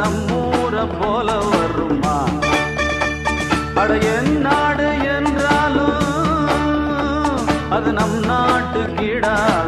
நம்மூர போல வருமா? அட என் நாடு என்றாலும் அது நம் நாட்டு கீடாகும்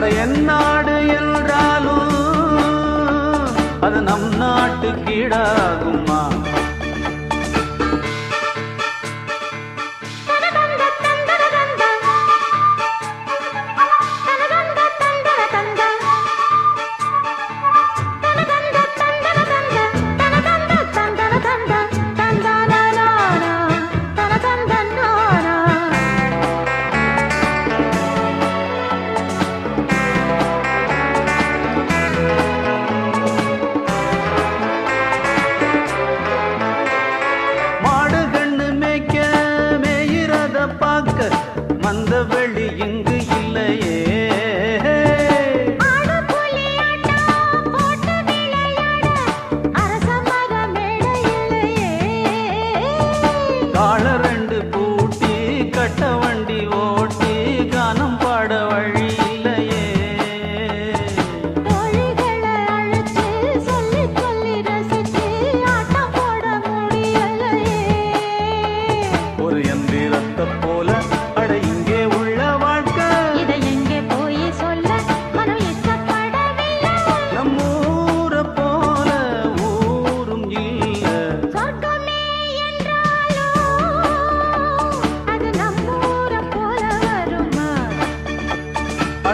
அட என் நாடு என்றாலும் அது நம் நாட்டுக்கீடாகுமா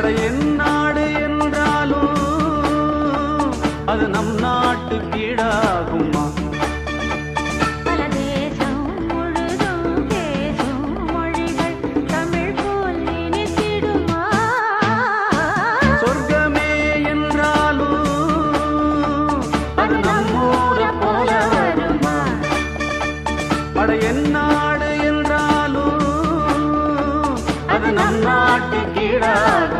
அட என் நாடு என்றாலும் அது நம் நாட்டு கீழாகுமா? என்னாடு என்றாலும் அது நம் நாட்டு கீழாகும்.